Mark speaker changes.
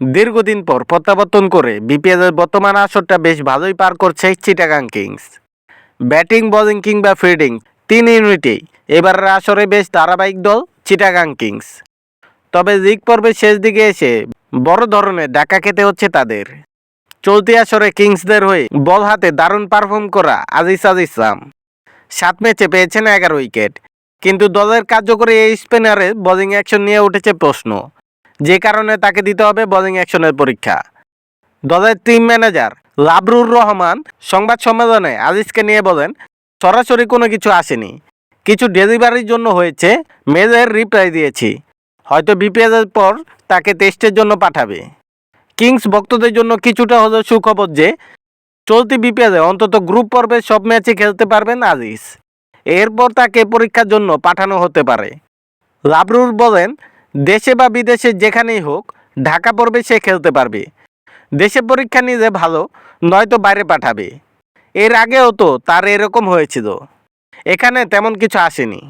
Speaker 1: দীর্ঘদিন পর প্রত্যাবর্তন করে বিপিএলের বর্তমান আসরটা বেশ ভালোই পার করছে চিটাগাং কিংস। ব্যাটিং, বোলিং কিংবা ফিল্ডিং তিন ইউনিটেই এবারের আসরে বেশ ধারাবাহিক দল চিটাগাং কিংস। তবে লিগ পর্বের শেষ দিকে এসে বড় ধরনের ডাকা খেতে হচ্ছে তাদের। চলতি আসরে কিংসদের হয়ে বল হাতে দারুণ পারফর্ম করা আজিজ আজ ইসলাম সাত ম্যাচে পেয়েছেন এগারো উইকেট, কিন্তু দলের কার্যকরী এই স্পিনারের বোলিং অ্যাকশন নিয়ে উঠেছে প্রশ্ন। যে কারণে তাকে দিতে হবে বোলিং অ্যাকশনের পরীক্ষা। দলের টিম ম্যানেজার লাবরুর রহমান সংবাদ সম্মেলনে আজিজকে নিয়ে বলেন, সরাসরি কোনো কিছু আসেনি। কিছু ডেলিভারির জন্য হয়েছে, মেলের রিপ্লাই দিয়েছি। হয়তো বিপিএলের পর তাকে টেস্টের জন্য পাঠাবে। কিংস ভক্তদের জন্য কিছুটা হলেও সুখবর যে, চলতি বিপিএলে অন্তত গ্রুপ পর্বে সব ম্যাচে খেলতে পারবেন আজিজ। এরপর তাকে পরীক্ষার জন্য পাঠানো হতে পারে। লাবরুর বলেন দেশে বা বিদেশে যেখানেই হোক, ঢাকা পড়বে সে খেলতে পারবে। দেশে পরীক্ষা নিলে ভালো, নয়তো বাইরে পাঠাবে। এর আগেও তো তার এরকম হয়েছিল। এখানে তেমন কিছু আসেনি।